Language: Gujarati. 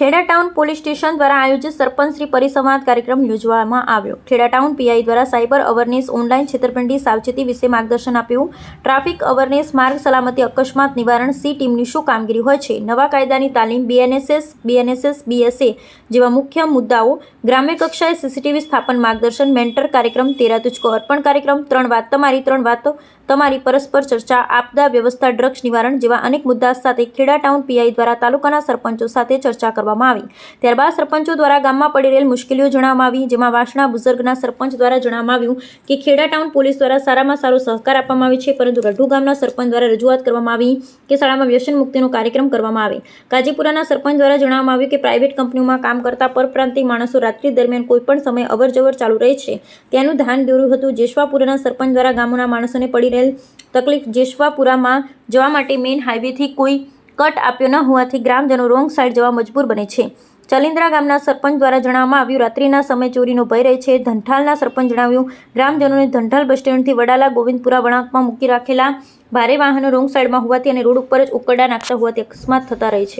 ખેડા ટાઉન પોલીસ સ્ટેશન દ્વારા આયોજિત સરપંચ શ્રી પરિસંવાદ કાર્યક્રમ યોજવામાં આવ્યો. ખેડા ટાઉન પીઆઈ દ્વારા સાયબર અવેરનેસ ઓનલાઈન છેતરપિંડી સાવચેતી વિશે માર્ગદર્શન આપ્યું. ટ્રાફિક અવેરનેસ માર્ગ સલામતી અકસ્માત નિવારણ સી ટીમની શું કામગીરી હોય છે? નવા કાયદાની તાલીમ બીએનએસએસ બીએનએસએસ, બીએસએ જેવા મુખ્ય મુદ્દાઓ ગ્રામ્ય કક્ષાએ સીસીટીવી સ્થાપન માર્ગદર્શન, મેન્ટર કાર્યક્રમ તેરા તુચકો અર્પણ કાર્યક્રમ, ત્રણ વાત તમારી, ત્રણ વાતો તમારી પરસ્પર ચર્ચા, આપદા વ્યવસ્થા, ડ્રગ્સ નિવારણ જેવા અનેક મુદ્દા સાથે ખેડા ટાઉન પીઆઈ દ્વારા તાલુકાના સરપંચો સાથે ચર્ચા કરવામાં આવી. ત્યારબાદ સરપંચો દ્વારા ગામમાં પડી રહેલ મુશ્કેલીઓ જણાવવામાં આવી, જેમાં વાસણા બુઝર્ગના સરપંચ દ્વારા જણાવવામાં આવ્યું કે ખેડા ટાઉન પોલીસ દ્વારા સારામાં સારો સહકાર આપવામાં આવે છે, પરંતુ રઢુ ગામના સરપંચ દ્વારા રજૂઆત કરવામાં આવી કે શાળામાં વ્યસન મુક્તિનો કાર્યક્રમ કરવામાં આવે. કાજીપુરાના સરપંચ દ્વારા જણાવવામાં આવ્યું કે પ્રાઇવેટ કંપનીઓમાં કામ કરતા પરપ્રાંતિય માણસો રાત્રિ દરમિયાન કોઈપણ સમયે અવરજવર ચાલુ રહે છે. તેનું ધ્યાન દોર્યું હતું, જેશવાપુરાના સરપંચ દ્વારા ગામોના માણસોને પડી રહેલ તકલીફ જેશવાપુરામાં જવા માટે મેઇન હાઈવેથી કોઈ કટ આપ્યો ન હોવાથી ગ્રામજનો રોંગ સાઈડ જવા મજબૂર બને છે. ચલિન્દ્રા ગામના સરપંચ દ્વારા જણાવવામાં આવ્યું, રાત્રિના સમય ચોરીનો ભય રહે છે. ધંઠાલના સરપંચ જણાવ્યું, ગ્રામજનોને ધંઠાલ બસ સ્ટેન્ડથી વડાલા ગોવિંદપુરા વળાંકમાં મૂકી રાખેલા ભારે વાહનો રોંગ સાઈડમાં હોવાથી અને રોડ ઉપર જ ઉકરડા નાખતા હોવાથી અકસ્માત થતા રહે છે.